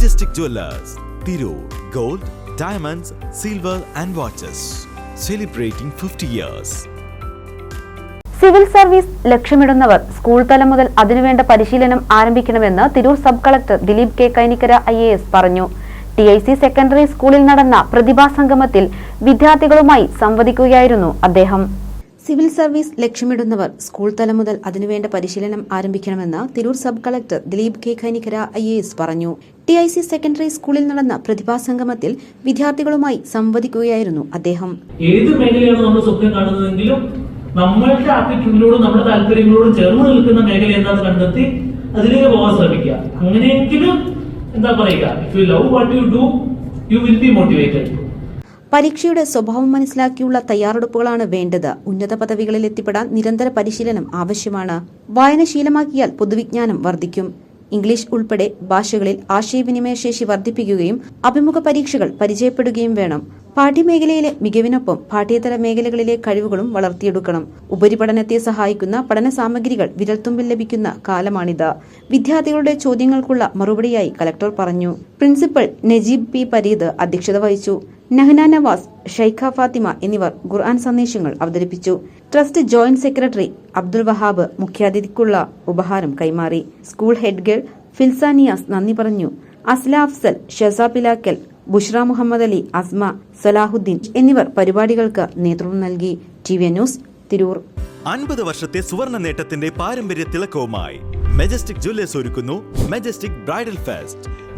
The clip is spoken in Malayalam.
Majestic Jewellers Tirur gold diamonds silver and watches celebrating fifty years civil service ലക്ഷ്യമിടുന്നവർ school തലം മുതൽ അതിനുവേണ്ട പരിശീലനം ആരംഭിക്കണമെന്ന് Tirur sub collector Dileep K Kainikkara I A S പറഞ്ഞു. ടി ഐ സി സെക്കൻഡറി സ്കൂളിൽ നടന്ന പ്രതിഭാ സംഗമത്തിൽ വിദ്യാർത്ഥികളുമായി സംവദിക്കുകയായിരുന്നു അദ്ദേഹം. സിവിൽ സർവീസ് ലക്ഷ്യമിടുന്നവർ സ്കൂൾ തലം മുതൽ അതിനുവേണ്ട പരിശീലനം ആരംഭിക്കണമെന്ന് Tirur sub collector Dileep K Khainikkara I A S പറഞ്ഞു. ടി ഐ സി സെക്കൻഡറി സ്കൂളിൽ നടന്ന പ്രതിഭാ സംഗമത്തിൽ വിദ്യാർത്ഥികളുമായി സംവദിക്കുകയായിരുന്നു അദ്ദേഹം. ഏത് മേഖലയാണ് നമ്മൾ സ്വപ്നം കാണുന്നതെങ്കിലും നമ്മളുടെ ആപ്റ്റിറ്റ്യൂഡിനോടും നമ്മുടെ താല്പര്യങ്ങളോടും ചേർന്ന് നിൽക്കുന്ന മേഖല എന്താണെന്ന് കണ്ടെത്തി അതിലേക്ക് പോകാൻ ശ്രമിക്കുക. അങ്ങനെയെങ്കിലും എന്താ പറയുക if you love what you do you will be motivated പരീക്ഷയുടെ സ്വഭാവം മനസ്സിലാക്കിയുള്ള തയ്യാറെടുപ്പുകളാണ് വേണ്ടത്. ഉന്നത പദവികളിൽ എത്തിപ്പെടാൻ നിരന്തര പരിശീലനം ആവശ്യമാണ്. വായനശീലമാക്കിയാൽ പൊതുവിജ്ഞാനം വർദ്ധിക്കും. ഇംഗ്ലീഷ് ഉൾപ്പെടെ ഭാഷകളിൽ ആശയവിനിമയ ശേഷി വർദ്ധിപ്പിക്കുകയും അഭിമുഖ പരീക്ഷകൾ പരിചയപ്പെടുകയും വേണം. പാഠ്യമേഖലയിലെ മികവിനൊപ്പം പാഠ്യേതര മേഖലകളിലെ കഴിവുകളും വളർത്തിയെടുക്കണം. ഉപരിപഠനത്തെ സഹായിക്കുന്ന പഠന സാമഗ്രികൾ വിരൽത്തുമ്പിൽ ലഭിക്കുന്ന കാലമാണിത്. വിദ്യാർത്ഥികളുടെ ചോദ്യങ്ങൾക്കുള്ള മറുപടിയായി കലക്ടർ പറഞ്ഞു. Principal Najeeb P. പരീദ് അധ്യക്ഷത വഹിച്ചു. നഹ്ന നവാസ് ഷെയ്ഖ ഫാത്തിമ എന്നിവർ ഖുർആൻ സന്ദേശങ്ങൾ അവതരിപ്പിച്ചു. Trust joint secretary Abdul Wahab മുഖ്യാതിഥിക്കുള്ള ഉപഹാരം കൈമാറി. സ്കൂൾ ഹെഡ് ഗേൾ ഫിൽസാനിയാസ് നന്ദി പറഞ്ഞു. അസ്ല അഫ്സൽ ഷെസ പിലാക്കൽ ബുഷ്ര മുഹമ്മദ് അലി അസ്മ സലാഹുദ്ദീൻ എന്നിവർ പരിപാടികൾക്ക് നേതൃത്വം നൽകി. T V news Tirur. അൻപത് വർഷത്തെ സുവർണ നേട്ടത്തിന്റെ പാരമ്പര്യ തിളക്കവുമായി മെജസ്റ്റിക് ജ്വല്ലേഴ്സ് ഒരുക്കുന്നു majestic bridal fest.